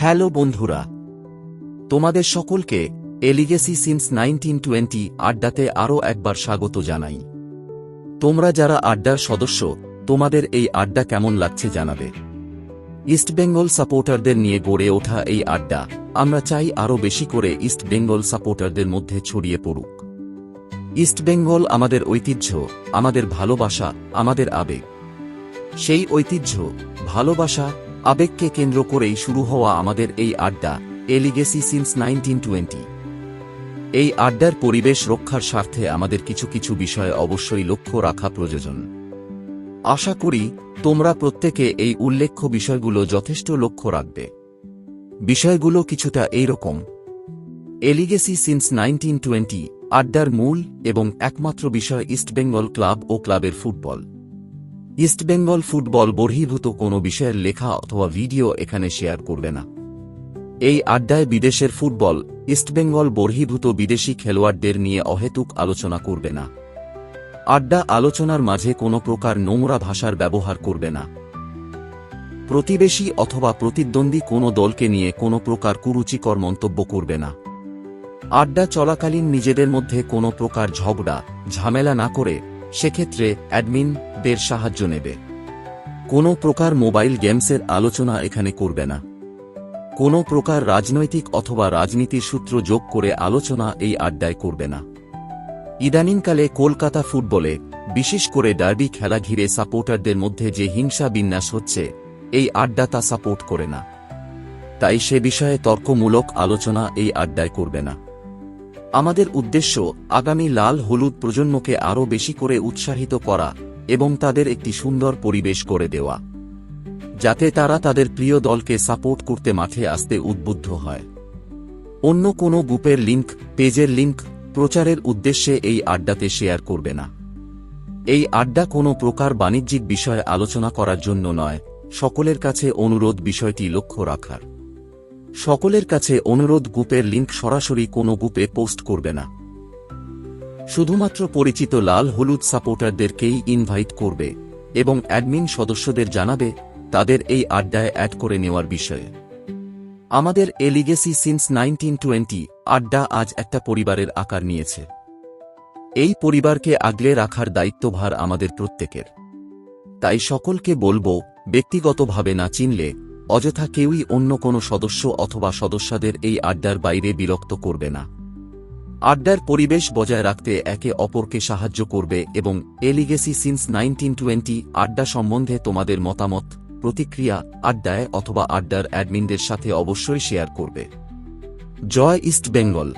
Hello বন্ধুরা। তোমাদের সকলকে a legacy since nineteen twenty আড্ডাতে আরও একবার স্বাগত জানাই। তোমরা যারা আড্ডার সদস্য, তোমাদের এই আড্ডা কেমন লাগছে জানাবে। ইস্টবেঙ্গল সাপোর্টারদের নিয়ে গড়ে ওঠা এই আড্ডা, আমরা চাই আরও বেশি করে ইস্ট বেঙ্গল সাপোর্টারদের মধ্যে ছড়িয়ে পড়ুক। ইস্টবেঙ্গল আমাদের ঐতিহ্য, আমাদের ভালোবাসা, আমাদের আবেগ। সেই ঐতিহ্য, ভালোবাসা আবেগকে কেন্দ্র করেই শুরু হওয়া আমাদের এই আড্ডা এলিগেসি সিন্স নাইনটিন টোয়েন্টি এই আড্ডার পরিবেশ রক্ষার স্বার্থে আমাদের কিছু কিছু বিষয়ে অবশ্যই লক্ষ্য রাখা প্রয়োজন। আশা করি, তোমরা প্রত্যেকে এই উল্লেখ্য বিষয়গুলো যথেষ্ট লক্ষ্য রাখবে। বিষয়গুলো কিছুটা এইরকম। এলিগেসি সিন্স নাইনটিন টোয়েন্টি আড্ডার মূল এবং একমাত্র বিষয় ইস্টবেঙ্গল ক্লাব ও ক্লাবের ফুটবল। ইস্টবেঙ্গল ফুটবল বর্হিভূত কোনো বিষয়ের লেখা অথবা ভিডিও এখানে শেয়ার করবে না। এই আড্ডায় বিদেশের ফুটবল ইস্টবেঙ্গল বর্হিভূত বিদেশি খেলোয়াড়দের নিয়ে অহেতুক আলোচনা করবে না। আড্ডা আলোচনার মাঝে কোনো প্রকার নোংরা ভাষার ব্যবহার করবে না। প্রতিবেশী অথবা প্রতিদ্বন্দ্বী কোনো দলকে নিয়ে কোনো প্রকার কুরুচিকর মন্তব্য করবে না। আড্ডা চলাকালীন নিজেদের মধ্যে কোনো প্রকার ঝগড়া, ঝামেলা না করে সেক্ষেত্রে অ্যাডমিন অ্যাডমিনদের সাহায্য নেবে। কোনো প্রকার মোবাইল গেমসের আলোচনা এখানে করবে না। কোনো প্রকার রাজনৈতিক অথবা রাজনীতির সূত্র যোগ করে আলোচনা এই আড্ডায় করবে না। ইদানিংকালে কলকাতা ফুটবলে, বিশেষ করে ডার্বি খেলা ঘিরে সাপোর্টারদের মধ্যে যে হিংসা বিন্যাস হচ্ছে, এই আড্ডা তা সাপোর্ট করে না। তাই সে বিষয়ে তর্কমূলক আলোচনা এই আড্ডায় করবে না। আমাদের উদ্দেশ্য আগামী লাল হলুদ প্রজন্মকে আরও বেশি করে উৎসাহিত করা এবং তাদের একটি সুন্দর পরিবেশ করে দেওয়া। যাতে তারা তাদের প্রিয় দলকে সাপোর্ট করতে মাঠে আসতে উদ্বুদ্ধ হয়। অন্য কোনো গ্রুপের লিঙ্ক পেজের লিঙ্ক প্রচারের উদ্দেশ্যে এই আড্ডাতে শেয়ার করবে না। এই আড্ডা কোনো প্রকার বাণিজ্যিক বিষয়ে আলোচনা করার জন্য নয়, সকলের কাছে অনুরোধ বিষয়টি লক্ষ্য রাখার। সকলের কাছে অনুরোধ গ্রুপের লিঙ্ক সরাসরি কোনো গ্রুপে পোস্ট করবে না। শুধুমাত্র পরিচিত লাল হলুদ সাপোর্টারদেরকেই ইনভাইট করবে এবং অ্যাডমিন সদস্যদের জানাবে তাদের এই আড্ডায় অ্যাড করে নেওয়ার বিষয়ে। আমাদের এলিগেসি সিন্স নাইনটিন টোয়েন্টি আড্ডা আজ একটা পরিবারের আকার নিয়েছে। এই পরিবারকে আগলে রাখার দায়িত্বভার আমাদের প্রত্যেকের। তাই সকলকে বলব, ব্যক্তিগতভাবে না চিনলে অযথা কেউই অন্য কোনো সদস্য অথবা সদস্যদের এই আড্ডার বাইরে বিরক্ত করবে না। আড্ডার পরিবেশ বজায় রাখতে একে অপরকে সাহায্য করবে এবং এলিগেসি সিন্স নাইনটিন টোয়েন্টি আড্ডা সম্বন্ধে তোমাদের মতামত, প্রতিক্রিয়া, আড্ডায় অথবা আড্ডার অ্যাডমিনদের সাথে অবশ্যই শেয়ার করবে। জয় ইস্ট বেঙ্গল।